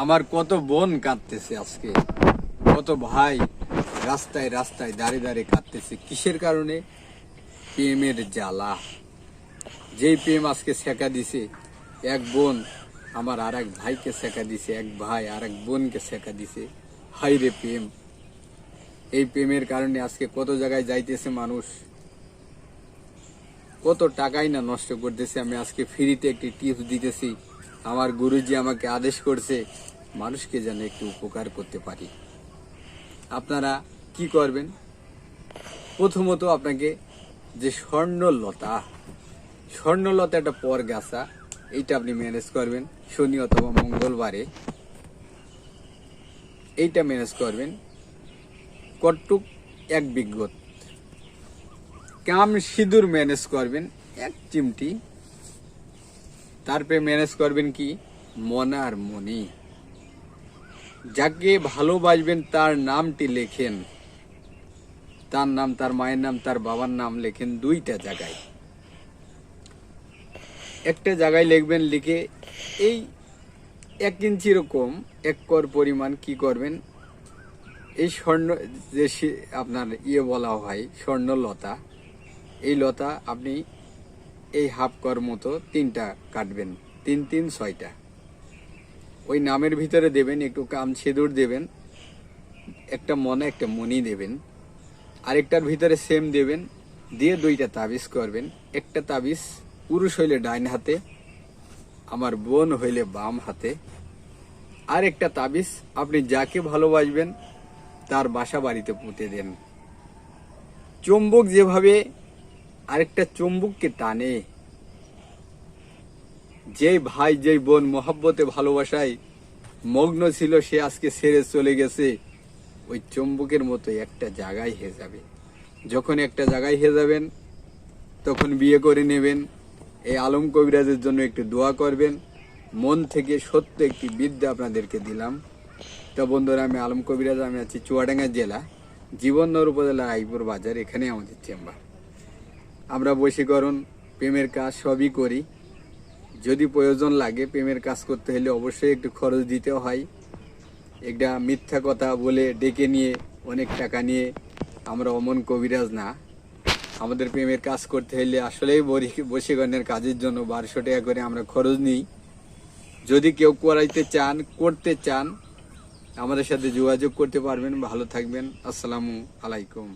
আমার কত বোন কাঁদতেছে আজকে। কত ভাই রাস্তায় রাস্তায় দাঁড়িয়ে দাঁড়িয়ে কাঁদতেছে। কিসের কারণে? প্রেমের জ্বালা। যেই প্রেম আজকে শেখা দিছে, এক বোন আমার আর এক ভাইকে শেখা দিছে, এক ভাই আর এক বোনকে শেখা দিছে। হাই রে প্রেম। এই প্রেমের কারণে আজকে কত জায়গায় যাইতেছে মানুষ। কত টাকাই না নষ্ট করতেছে। আমি আজকে ফ্রিতে একটি টিপস দিতেছি। আমার গুরুজি আমাকে আদেশ করছে মানুষকে যেন একটু উপকার করতে পারি। আপনারা কি করবেন? প্রথমত আপনাকে যে স্বর্ণলতা স্বর্ণলতা একটা পর গাছা এইটা আপনি ম্যানেজ করবেন শনি অথবা মঙ্গলবারে। এইটা ম্যানেজ করবেন কটুক এক বিজ্ঞত। কাম সিঁদুর ম্যানেজ করবেন এক চিমটি। তারপরে ম্যানেজ করবেন কি? মন আর মনি যাকে ভালোবাসবেন, তার নামটি লেখেন। তার নাম, তার মায়ের নাম, তার বাবার নাম লেখেন দুইটা জায়গায়। একটা জায়গায় লিখবেন, লিখে এই এক ইঞ্চি এরকম এক কর পরিমাণ কি করবেন? এই স্বর্ণ, যে আপনার ইয়ে বলা হয়, স্বর্ণলতা। এই লতা আপনি এই হাফ কর মতো তিনটা কাটবেন, তিন তিন, ছয়টা। ওই নামের ভিতরে দেবেন, একটু কাম সিঁদুর দেবেন, একটা মনে, একটা মনি দেবেন। আরেকটার ভিতরে সেম দেবেন, দিয়ে দুইটা তাবিজ করবেন। একটা তাবিজ পুরুষ হইলে ডাইন হাতে, আমার বোন হইলে বাম হাতে। আর একটা তাবিজ আপনি যাকে ভালোবাসবেন, তার বাসা বাড়িতে পুঁতে দেন। চুম্বক যেভাবে আরেকটা চুম্বুককে টানে। যেই ভাই, যেই বোন মহাব্বতে ভালোবাসায় মগ্ন ছিল, সে আজকে ছেড়ে চলে গেছে। ওই চুম্বকের মতো একটা জায়গায় হয়ে যাবে। যখন একটা জায়গায় হয়ে যাবেন, তখন বিয়ে করে নেবেন। এই আলম কবিরাজের জন্য একটু দোয়া করবেন। মন থেকে সত্য একটি বিদ্যা আপনাদেরকে দিলাম। তা বন্ধুরা, আমি আলম কবিরাজ, আমি আছি চুয়াডাঙ্গা জেলা, জীবননগর উপজেলা আইপুর বাজার, এখানে আমাদের চেম্বার। আমরা বশীকরণ, প্রেমের কাজ সবই করি। যদি প্রয়োজন লাগে প্রেমের কাজ করতে হলে অবশ্যই একটু খরচ দিতে হয়। একটা মিথ্যা কথা বলে ডেকে নিয়ে, অনেক টাকা নিয়ে আমরা অমন কবিরাজ না। আমাদের প্রেমের কাজ করতে হলে আসলেই বশীকরণের কাজের জন্য বারোশো টাকা করে আমরা খরচ নিই। যদি কেউ করাইতে চান, করতে চান, আমাদের সাথে যোগাযোগ করতে পারবেন। ভালো থাকবেন। আসসালামু আলাইকুম।